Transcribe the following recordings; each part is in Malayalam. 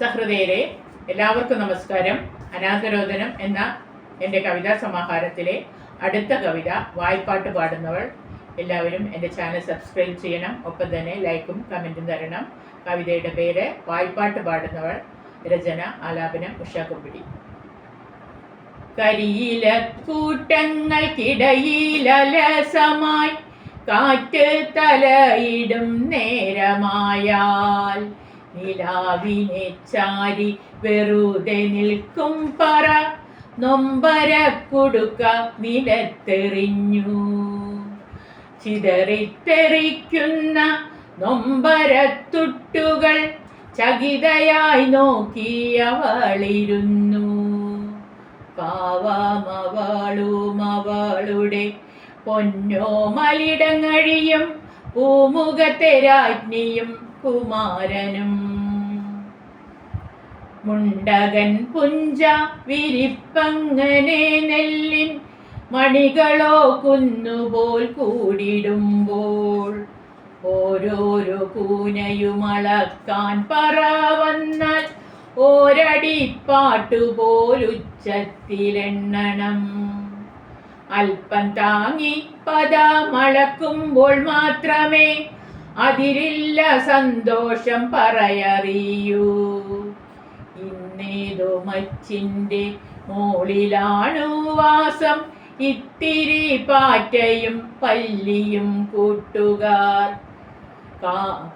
സഹൃദയരെ എല്ലാവർക്കും നമസ്കാരം. അനാഥരോധനം എന്ന എന്റെ കവിതാ സമാഹാരത്തിലെ അടുത്ത കവിത വായ്പാട്ട് പാടുന്നവൾ. എല്ലാവരും എന്റെ ചാനൽ സബ്സ്ക്രൈബ് ചെയ്യണം. ഒപ്പം തന്നെ ലൈക്കും കമന്റും തരണം. കവിതയുടെ പേര് വായ്പാട്ട് പാടുന്നവൾ രചന ആലാപനം ഉഷാക്കുമ്പിടി കരിയില കൂട്ടങ്ങൾക്കിടയിലലസമായി കാറ്റ് തലയിടും നേരമായാൽ നിലാവിനെ ചാരി വെറുതെ നിൽക്കും പറ. നൊമ്പര കൊടുക്ക നിലത്തെറിഞ്ഞു. ചിതറിത്തെറിക്കുന്ന നൊമ്പരത്തുട്ടുകൾ ചകിതയായി നോക്കി അവളിരുന്നു. പാവമവളും അവളുടെ പൊന്നോ മലിടങ്ങഴിയും പൂമുഖത്തെ രാജ്ഞിയും കുമാരനും. മുണ്ടകൻ പുഞ്ച വിരിപ്പങ്ങനെ നെല്ലിൻ മണികളോ കുന്നുപോൽ കൂടിടുമ്പോൾ ഓരോരോ കൂനയുമളക്കാൻ പറ വന്നാൽ ഓരടി പാട്ടുപോലുച്ചത്തിലെണ്ണണം അല്പം താങ്ങി പദമളക്കുമ്പോൾ മാത്രമേ അതിരില്ല സന്തോഷം പറയറിയൂ. ഇന്നേതോ മച്ചിന്റെ മോളിലാണു വാസം. ഇത്തിരി പാറ്റയും പല്ലിയും കൂട്ടുകാർ. കാ-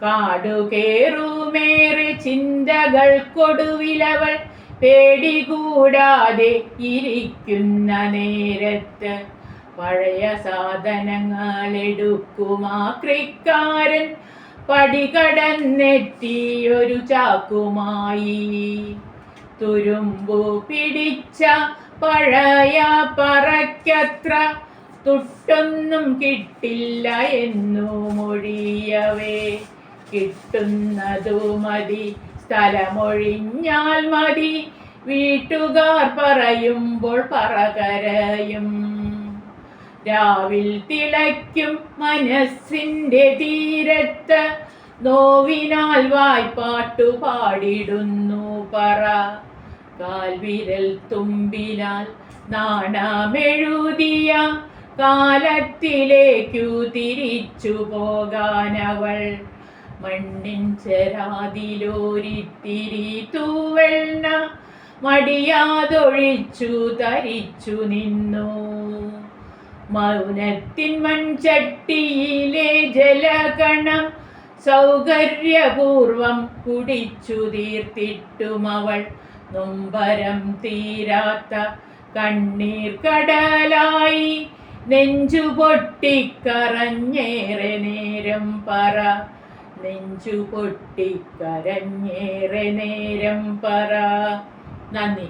ചിന്തകൾ കൊടുവിലവൾ. പേടി കൂടാതെ ഇരിക്കുന്ന നേരത്ത് പഴയ സാധനങ്ങൾ എടുക്കുമാ ക്രിക്കാരൻ പടികടന്നെത്തിയൊരു ചാക്കുമായി. തുരുമ്പു പിടിച്ച പഴയ പറയ്ക്കത്ര തുട്ടൊന്നും കിട്ടില്ല എന്നു മൊഴിയവേ കിട്ടുന്നതു മതി സ്ഥലമൊഴിഞ്ഞാൽ മതി. വീട്ടുകാർ പറയുമ്പോൾ പറകരയും രാവിൽ തിളയ്ക്കും മനസ്സിന്റെ തീരത്ത്. നോവിനാൽ വായ്പാട്ടു പാടിടുന്നു പറ. കാൽവിരൽ തുമ്പിനാൽ നാണമെഴുതിയ കാലത്തിലേക്കു തിരിച്ചു പോകാനവൾ. മണ്ണിൻ ചെരാതിലോരിത്തിരി തൂവെണ്ണ മടിയാതൊഴിച്ചു തരിച്ചു നിന്നു. മൗനത്തിൻ മൺചട്ടിയിലെ ജലകണം സൗകര്യപൂർവം കുടിച്ചു തീർത്തിട്ടുമവൾ. നൊമ്പരം തീരാത്ത കണ്ണീർ കടലായി നെഞ്ചു പൊട്ടിക്കറഞ്ഞേറെ നേരം പറ. നെഞ്ചു പൊട്ടിക്കരഞ്ഞേറെ നേരം പറ. നന്ദി.